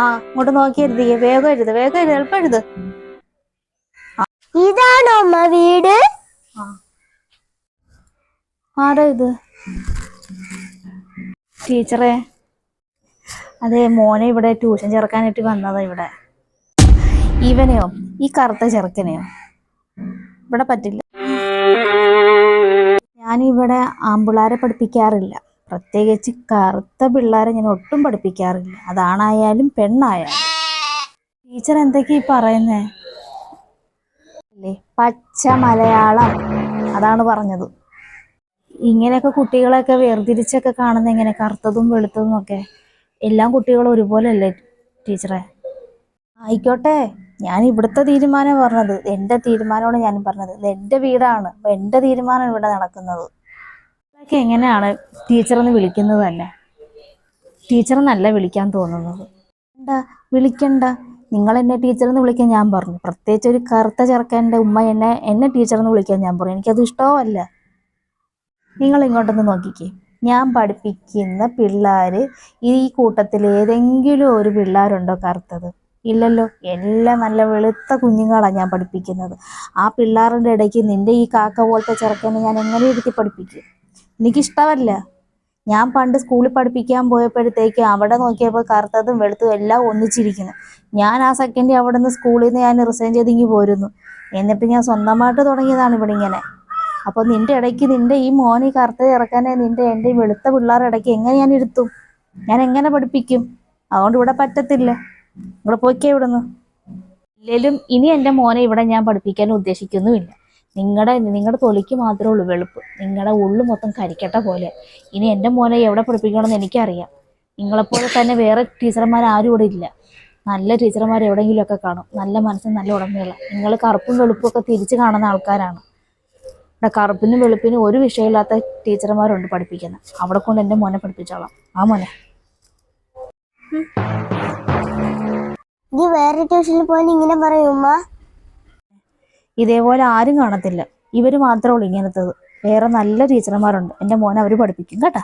ആ അങ്ങോട്ട് നോക്കിയരുത് വേഗം എഴുത് വേഗം എഴുത് എളുപ്പം എഴുത്. ഇതാണോ അമ്മ വീട്? ആരാ ഇത്? ടീച്ചറെ. അതെ മോനെ ഇവിടെ ട്യൂഷൻ ചേർക്കാനായിട്ട് വന്നതാ ഇവിടെ. ഇവനെയോ? ഈ കറുത്ത ചെറുക്കനെയോ? ഇവിടെ പറ്റില്ല. ഞാനിവിടെ ആമ്പിള്ളാരെ പഠിപ്പിക്കാറില്ല. പ്രത്യേകിച്ച് കറുത്ത പിള്ളേരെ ഞാൻ ഒട്ടും പഠിപ്പിക്കാറില്ല. അതാണായാലും പെണ്ണായാലും. ടീച്ചർ എന്തൊക്കെയാ ഈ പറയുന്നേ? പച്ച മലയാളം. അതാണ് പറഞ്ഞത്. ഇങ്ങനെയൊക്കെ കുട്ടികളെയൊക്കെ വേർതിരിച്ചൊക്കെ കാണുന്ന ഇങ്ങനെ കറുത്തതും വെളുത്തതും ഒക്കെ. എല്ലാം കുട്ടികളും ഒരുപോലെയല്ലേ ടീച്ചറെ? ആയിക്കോട്ടെ. ഞാൻ ഇവിടുത്തെ തീരുമാനം പറഞ്ഞത്. എന്റെ തീരുമാനമാണ് ഞാൻ പറഞ്ഞത്. ഇത് എന്റെ വീടാണ്. എന്റെ തീരുമാനം ഇവിടെ നടക്കുന്നത്. ഇതൊക്കെ എങ്ങനെയാണ് ടീച്ചർ എന്ന് വിളിക്കുന്നത് തന്നെ? ടീച്ചർ എന്നല്ല വിളിക്കാൻ തോന്നുന്നത്. എന്താ? വിളിക്കണ്ട. നിങ്ങൾ എന്നെ ടീച്ചർ എന്ന് വിളിക്കാൻ ഞാൻ പറഞ്ഞു. പ്രത്യേകിച്ച് ഒരു കറുത്ത ചെറുക്കന്റെ ഉമ്മ എന്നെ എന്നെ ടീച്ചർ എന്ന് വിളിക്കാൻ ഞാൻ പറഞ്ഞു. എനിക്കത് ഇഷ്ടവുമല്ല നിങ്ങൾ ഇങ്ങോട്ടൊന്ന് നോക്കിക്കേ. ഞാൻ പഠിപ്പിക്കുന്ന പിള്ളേർ ഈ കൂട്ടത്തിൽ ഏതെങ്കിലും ഒരു പിള്ളേരുണ്ടോ കറുത്തത്? ഇല്ലല്ലോ. എല്ലാം നല്ല വെളുത്ത കുഞ്ഞുങ്ങളാണ് ഞാൻ പഠിപ്പിക്കുന്നത്. ആ പിള്ളേരുടെ ഇടയ്ക്ക് നിന്റെ ഈ കാക്ക പോലത്തെ ചെറുക്കനെ ഞാൻ എങ്ങനെ ഇരുത്തി പഠിപ്പിക്കും? എനിക്കിഷ്ടമല്ല. ഞാൻ പണ്ട് സ്കൂളിൽ പഠിപ്പിക്കാൻ പോയപ്പോഴത്തേക്ക് അവിടെ നോക്കിയപ്പോൾ കറുത്തതും വെളുത്തും എല്ലാം ഒന്നിച്ചിരിക്കുന്നു. ഞാൻ ആ സെക്കൻഡ് അവിടെ നിന്ന് സ്കൂളിൽ നിന്ന് ഞാൻ റിസൈൻ ചെയ്തിങ്ങി പോരുന്നു. എന്നിട്ട് ഞാൻ സ്വന്തമായിട്ട് തുടങ്ങിയതാണ് ഇവിടെ ഇങ്ങനെ. അപ്പോൾ നിന്റെ ഇടയ്ക്ക് നിന്റെ ഈ മോനി കറുത്ത ഇറക്കാനെ നിന്റെ എന്റെ വെളുത്ത പിള്ളേരുടെ ഇടയ്ക്ക് എങ്ങനെ ഞാൻ ഇരുത്തും? ഞാൻ എങ്ങനെ പഠിപ്പിക്കും? അതുകൊണ്ട് ഇവിടെ പറ്റത്തില്ല. ഇവിടെ പോയിക്കേ ഇവിടുന്ന്. ഇല്ലെങ്കിലും ഇനി എന്റെ മോനെ ഇവിടെ ഞാൻ പഠിപ്പിക്കാൻ ഉദ്ദേശിക്കുന്നുമില്ല. നിങ്ങളുടെ നിങ്ങളുടെ തൊലിക്ക് മാത്രമേ ഉള്ളൂ വെളുപ്പ്. നിങ്ങളുടെ ഉള്ളു മൊത്തം കരിക്കട്ട പോലെ. ഇനി എന്റെ മോനെ എവിടെ പഠിപ്പിക്കണമെന്ന് എനിക്കറിയാം. നിങ്ങളെപ്പോലെ തന്നെ വേറെ ടീച്ചർമാർ ആരും ഇവിടെ ഇല്ല. നല്ല ടീച്ചർമാർ എവിടെയെങ്കിലുമൊക്കെ കാണും. നല്ല മനസ്സിന് നല്ല ഉടമയുള്ള നിങ്ങൾ കറുപ്പും വെളുപ്പും ഒക്കെ തിരിച്ച് കാണുന്ന ആൾക്കാരാണ്. ഇവിടെ കറുപ്പിനും വെളുപ്പിനും ഒരു വിഷയമില്ലാത്ത ടീച്ചർമാരുണ്ട് പഠിപ്പിക്കുന്നത് അവിടെ കൊണ്ട് എന്റെ മോനെ പഠിപ്പിച്ചോളാം. ആ മോനെ. ഇത് വേറെ ട്യൂഷനിൽ പോയി ഇങ്ങനെ പറയും ഉമ്മ. ഇതേപോലെ ആരും കാണത്തില്ല. ഇവർ മാത്രമേ ഉള്ളൂ ഇങ്ങനത്തത്. വേറെ നല്ല ടീച്ചർമാരുണ്ട് എന്റെ മോനെ അവർ പഠിപ്പിക്കും. കേട്ടാ?